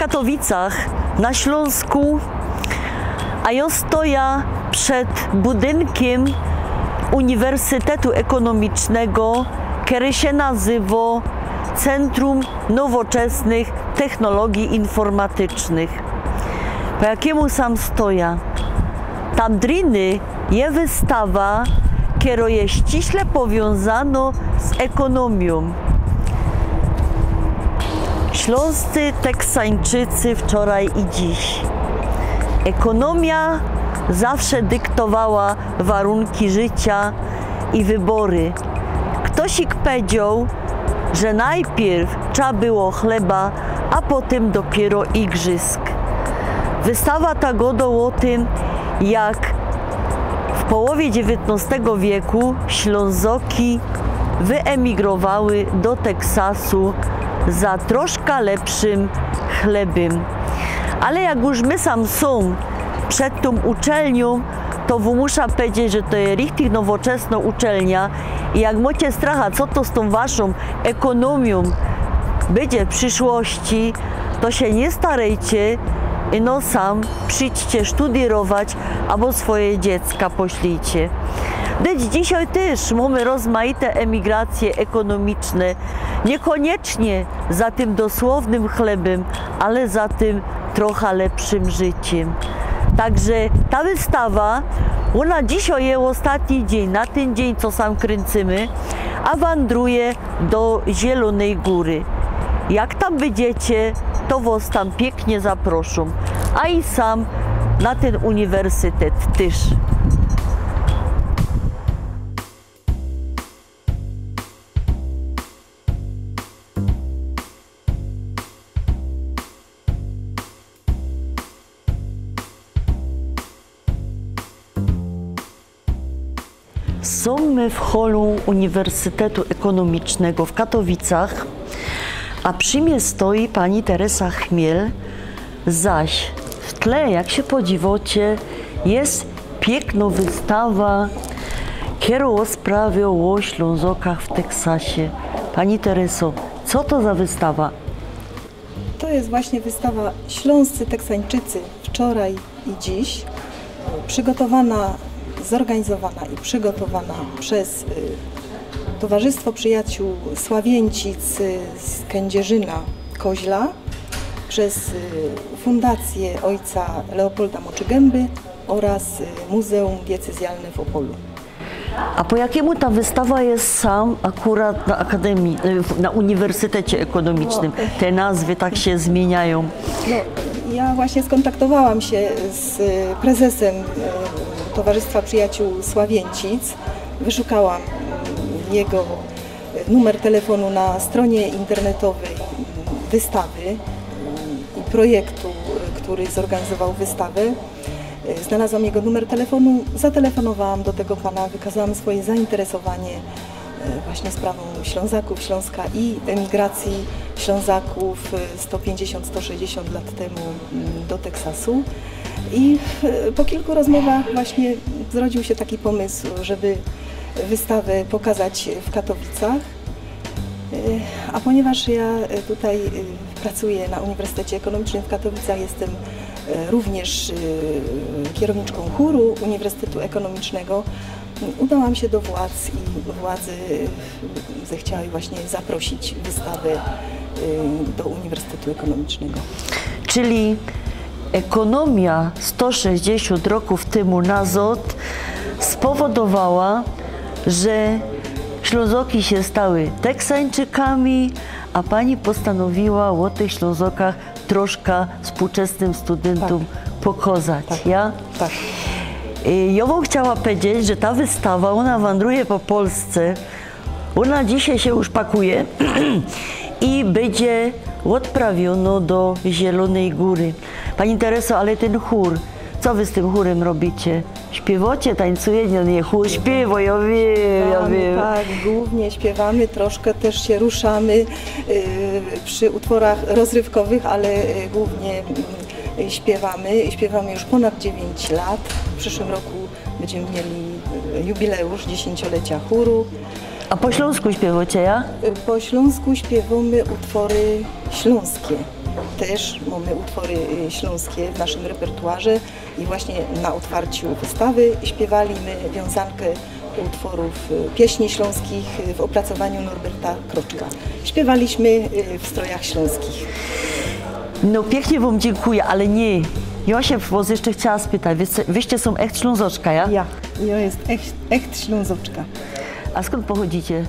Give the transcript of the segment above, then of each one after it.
Katowicach na Śląsku, a ja stoję przed budynkiem Uniwersytetu Ekonomicznego, który się nazywa Centrum Nowoczesnych Technologii Informatycznych. Po jakiemu sam stoja? Tam driny je wystawa, która jest ściśle powiązana z ekonomią. Śląscy Teksańczycy wczoraj i dziś. Ekonomia zawsze dyktowała warunki życia i wybory. Ktoś ich powiedział, że najpierw trzeba było chleba, a potem dopiero igrzysk. Wystawa ta godo o tym, jak w połowie XIX wieku Ślązoki wyemigrowały do Teksasu za troszkę lepszym chlebem. Ale jak już my sam są przed tą uczelnią, to muszę powiedzieć, że to jest richtig nowoczesna uczelnia i jak macie stracha, co to z tą waszą ekonomią będzie w przyszłości, to się nie starajcie, no sam przyjdźcie studiować albo swoje dziecka poślijcie. Gdyż dzisiaj też mamy rozmaite emigracje ekonomiczne, niekoniecznie za tym dosłownym chlebem, ale za tym trochę lepszym życiem. Także ta wystawa, ona dzisiaj jest ostatni dzień, na ten dzień, co sam kręcimy, a wandruje do Zielonej Góry. Jak tam będziecie, to was tam pięknie zaproszą. A i sam na ten uniwersytet też. Są my w holu Uniwersytetu Ekonomicznego w Katowicach, a przy mnie stoi pani Teresa Chmiel, zaś w tle, jak się podziwocie, jest piękna wystawa Kiero sprawie o Ślązokach w Teksasie. Pani Tereso, co to za wystawa? To jest właśnie wystawa Śląscy Teksańczycy wczoraj i dziś, przygotowana, zorganizowana i przygotowana przez y, Towarzystwo Przyjaciół Sławięcic z Kędzierzyna Koźla, przez y, Fundację Ojca Leopolda Moczygęby oraz y, Muzeum Diecezjalne w Opolu. A po jakiemu ta wystawa jest sam akurat na Akademii, y, na Uniwersytecie Ekonomicznym? Te nazwy tak się zmieniają. No, ja właśnie skontaktowałam się z prezesem Towarzystwa Przyjaciół Sławięcic. Wyszukałam jego y, numer telefonu na stronie internetowej wystawy i projektu, y, który zorganizował wystawę. Y, Znalazłam jego numer telefonu, zatelefonowałam do tego pana, wykazałam swoje zainteresowanie właśnie sprawą Ślązaków, Śląska i emigracji Ślązaków y, 150-160 lat temu mm, do Teksasu. I po kilku rozmowach właśnie zrodził się taki pomysł, żeby wystawę pokazać w Katowicach. Y, A ponieważ ja tutaj y, pracuję na Uniwersytecie Ekonomicznym w Katowicach, jestem y, również kierowniczką chóru Uniwersytetu Ekonomicznego, udałam się do władz i władze zechciały właśnie zaprosić wystawę do Uniwersytetu Ekonomicznego. Czyli ekonomia 160 roków temu nazad spowodowała, że Ślązoki się stały Teksańczykami, a pani postanowiła o tych Ślązokach troszkę współczesnym studentom pokazać. Ja? Tak. I Ja bym chciała powiedzieć, że ta wystawa, ona wandruje po Polsce. Ona dzisiaj się już pakuje i będzie odprawiona do Zielonej Góry. Pani Tereso, ale ten chór, co wy z tym chórem robicie? Śpiewacie, tańcujecie? Nie, chór śpiewa, ja wiem, ja wiem. Tak, głównie śpiewamy, troszkę też się ruszamy y, przy utworach rozrywkowych, ale y, głównie y, śpiewamy. Śpiewamy już ponad 9 lat. W przyszłym roku będziemy mieli jubileusz dziesięciolecia chóru. A po śląsku śpiewacie, ja? Po śląsku śpiewamy utwory śląskie. też mamy utwory y, śląskie w naszym repertuarze i właśnie na otwarciu wystawy śpiewaliśmy wiązankę utworów y, pieśni śląskich y, w opracowaniu Norberta Kroczka. Śpiewaliśmy w strojach śląskich. No pięknie wam dziękuję, ale nie. Ja się was jeszcze chciała spytać, wy, wyście są echt Ślązoczka, ja? Ja, ja jest echt, echt Ślązoczka. A skąd pochodzicie?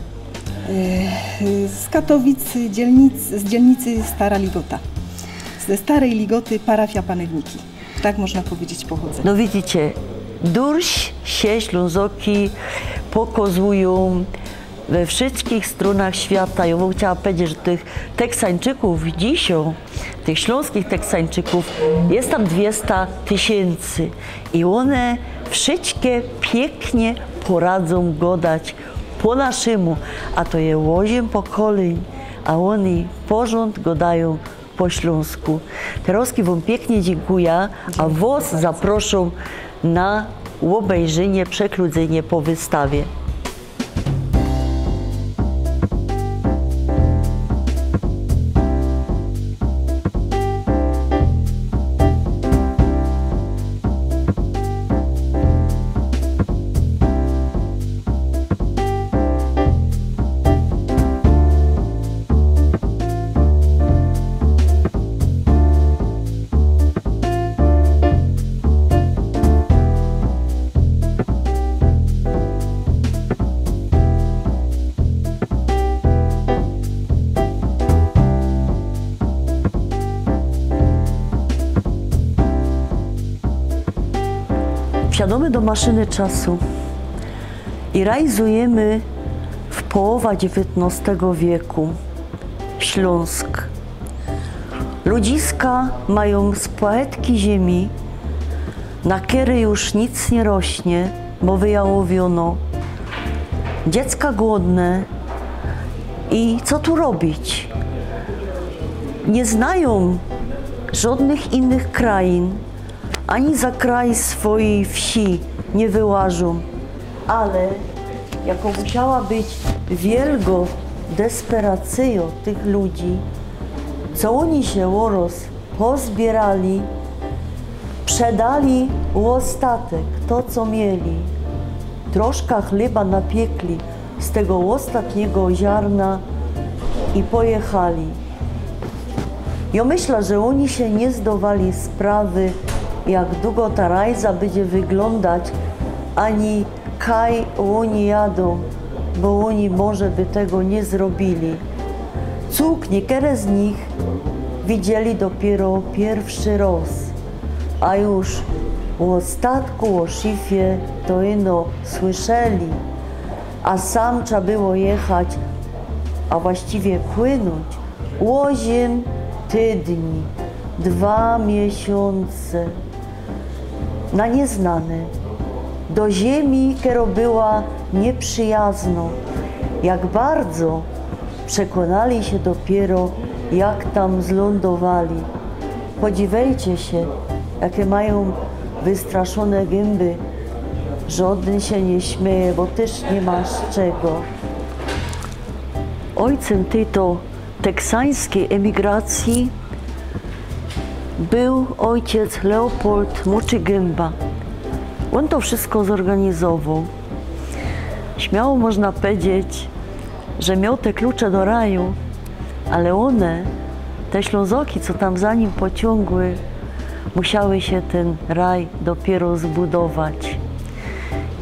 Y, Z Katowic, dzielnic, z dzielnicy Stara Ligota. Ze Starej Ligoty parafia Panewniki. Tak można powiedzieć pochodzę. No widzicie, durś się Ślązoki pokazują we wszystkich stronach świata. Ja bym chciała powiedzieć, że tych Teksańczyków dzisiaj, tych śląskich Teksańczyków jest tam 200 tysięcy i one wszystkie pięknie poradzą godać po naszemu, a to je osiem pokoleń, a oni porząd godają po śląsku. Teraz wam pięknie dziękuję, a was zaproszę na obejrzenie, przekludzenie po wystawie. Wsiadamy do maszyny czasu i realizujemy w połowie XIX wieku Śląsk. Ludziska mają z poetki ziemi, na kiery już nic nie rośnie, bo wyjałowiono. Dziecka głodne i co tu robić? Nie znają żadnych innych krain, ani za kraj swojej wsi nie wyłażą, ale jako musiała być wielgo desperacją tych ludzi, co oni się łoros pozbierali, przedali ostatek to, co mieli. Troszkę chleba napiekli z tego ostatniego ziarna i pojechali. Ja myślę, że oni się nie zdawali sprawy, jak długo ta rajza będzie wyglądać, ani kaj oni jadą, bo oni może by tego nie zrobili. Cuk niektóre z nich widzieli dopiero pierwszy raz, a już o ostatku, o szifie to ino słyszeli, a sam trzeba było jechać, a właściwie płynąć osiem tydni, dwa miesiące na nieznane, do ziemi, która była nieprzyjazną. Jak bardzo przekonali się dopiero, jak tam zlądowali. Podziwiajcie się, jakie mają wystraszone gęby. Żaden się nie śmieje, bo też nie ma z czego. Ojcem tej to teksańskiej emigracji był ojciec Leopold Moczygęba. On to wszystko zorganizował. Śmiało można powiedzieć, że miał te klucze do raju, ale one, te ślązoki, co tam za nim pociągły, musiały się ten raj dopiero zbudować.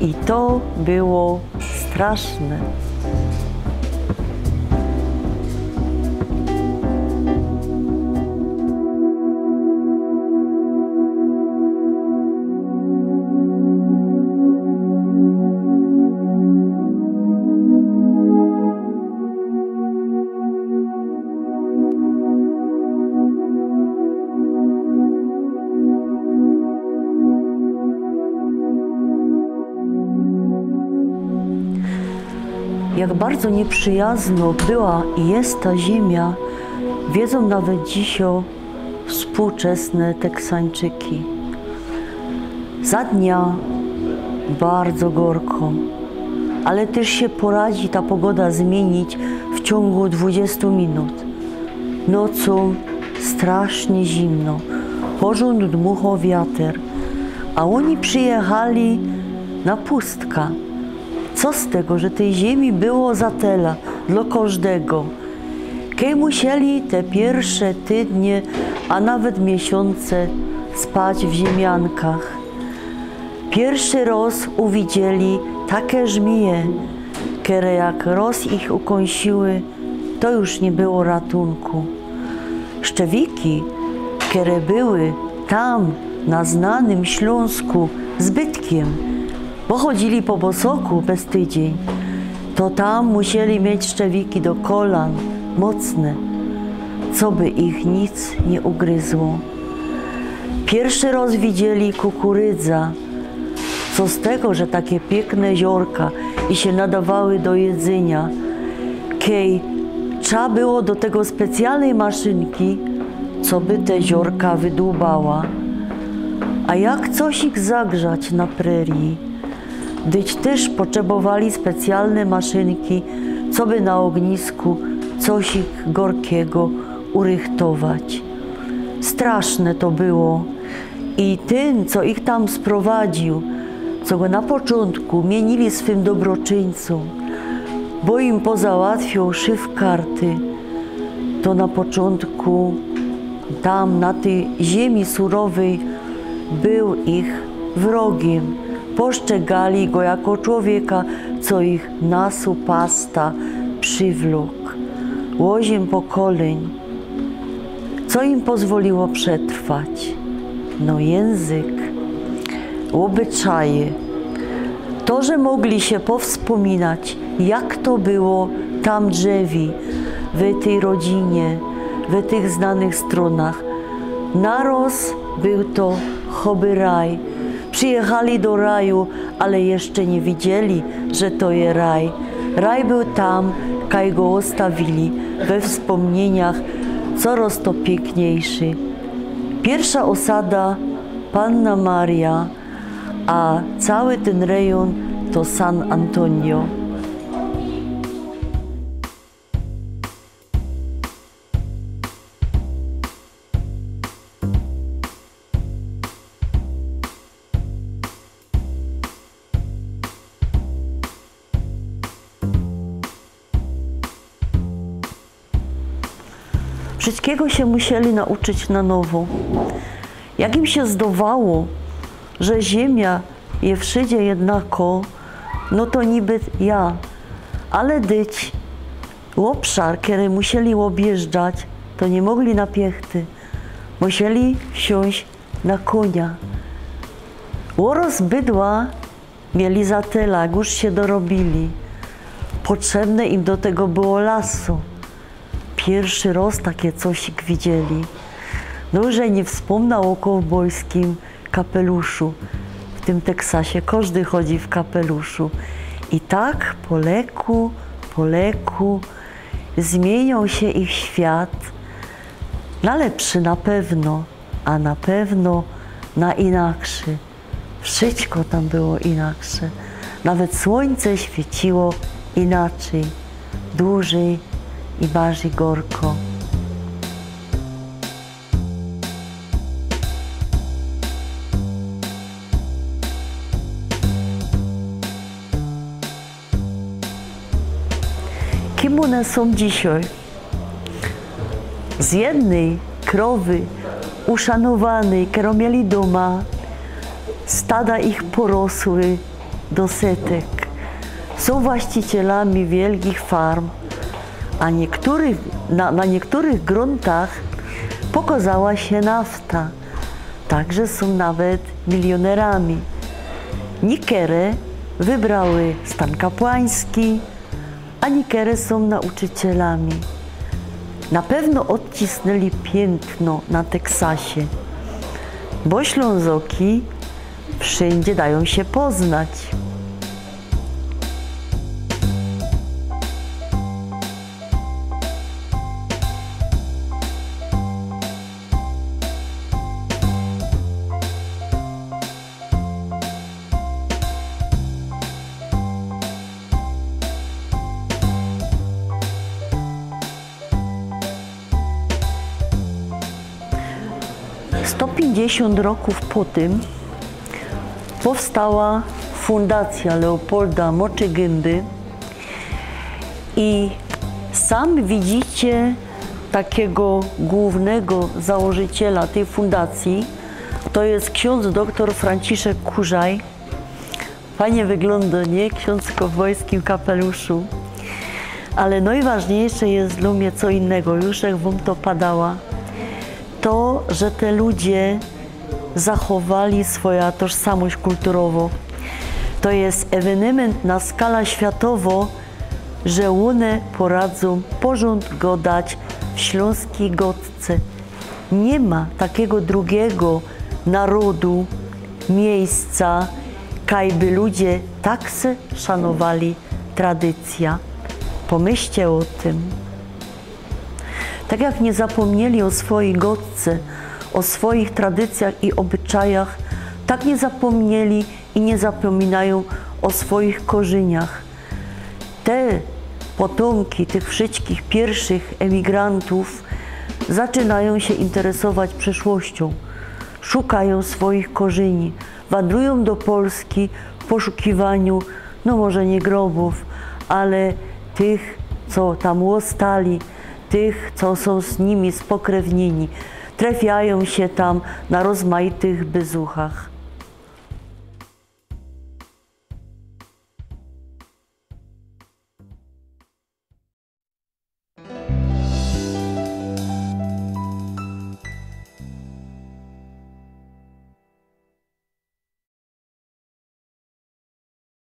I to było straszne. Jak bardzo nieprzyjazno była i jest ta ziemia, wiedzą nawet dziś współczesne Teksańczyki. Za dnia bardzo gorko, ale też się poradzi ta pogoda zmienić w ciągu 20 minut. Nocą strasznie zimno. Porząd dmuchał wiatr, a oni przyjechali na pustka. Co z tego, że tej ziemi było za tela dla każdego. Kiedy musieli te pierwsze tydnie, a nawet miesiące spać w ziemiankach. Pierwszy raz uwidzieli takie żmije, które jak roz ich ukąsiły, to już nie było ratunku. Szczewiki, które były tam, na znanym Śląsku, zbytkiem, bo chodzili po bosoku bez tydzień, to tam musieli mieć szczewiki do kolan, mocne, co by ich nic nie ugryzło. Pierwszy raz widzieli kukurydza, co z tego, że takie piękne ziorka i się nadawały do jedzenia, kej trzeba było do tego specjalnej maszynki, co by te ziorka wydłubała. A jak coś ich zagrzać na prerii, dyć też potrzebowali specjalne maszynki, co by na ognisku coś ich gorkiego urychtować. Straszne to było. I ten, co ich tam sprowadził, co go na początku mienili swym dobroczyńcom, bo im pozałatwiał szyf karty, to na początku tam na tej ziemi surowej był ich wrogiem. Poszczegali go jako człowieka, co ich nasu pasta przywlókł. Łoziem pokoleń, co im pozwoliło przetrwać? No język, obyczaje. To, że mogli się powspominać, jak to było tam drzewi, w tej rodzinie, w tych znanych stronach. Naroz był to choby raj. Przyjechali do raju, ale jeszcze nie widzieli, że to jest raj. Raj był tam, kaj go ostawili, we wspomnieniach coraz to piękniejszy. Pierwsza osada Panna Maria, a cały ten rejon to San Antonio. Wszystkiego się musieli nauczyć na nowo. Jak im się zdawało, że ziemia je wszędzie jednako, no to niby ja, ale dyć obszar, który musieli objeżdżać, to nie mogli na piechty. Musieli wsiąść na konia. Łoros bydła mieli za tyle, już się dorobili. Potrzebne im do tego było lasu. Pierwszy raz takie coś widzieli. No, że nie wspomnał o kowbojskim kapeluszu. W tym Teksasie każdy chodzi w kapeluszu. I tak po leku, po leku zmieniał się ich świat na lepszy na pewno, a na pewno na inakszy. Wszystko tam było inaksze. Nawet słońce świeciło inaczej, dłużej i bardziej gorko. Kim one są dzisiaj? Z jednej krowy uszanowanej, którą mieli doma, stada ich porosły do setek. Są właścicielami wielkich farm, a niektórych, na, na niektórych gruntach pokazała się nafta. Także są nawet milionerami. Niektóre wybrały stan kapłański, a niektóre są nauczycielami. Na pewno odcisnęli piętno na Teksasie, bo Ślązoki wszędzie dają się poznać. 150 roków po tym powstała Fundacja Leopolda Moczygęby i sam widzicie takiego głównego założyciela tej fundacji. To jest ksiądz dr Franciszek Kurzaj. Fajnie wygląda, nie? Ksiądz w kowbojskim kapeluszu. Ale najważniejsze jest dla mnie co innego, już jak wam to padała. To, że te ludzie zachowali swoją tożsamość kulturową. To jest ewenement na skalę światową, że one poradzą porząd go dać w śląskiej gotce. Nie ma takiego drugiego narodu, miejsca, kajby ludzie tak se szanowali tradycja. Pomyślcie o tym. Tak jak nie zapomnieli o swojej gotce, o swoich tradycjach i obyczajach, tak nie zapomnieli i nie zapominają o swoich korzeniach. Te potomki tych wszystkich pierwszych emigrantów zaczynają się interesować przeszłością, szukają swoich korzeni, wędrują do Polski w poszukiwaniu, no może nie grobów, ale tych, co tam łostali, tych, co są z nimi spokrewnieni. Trafiają się tam na rozmaitych bezuchach.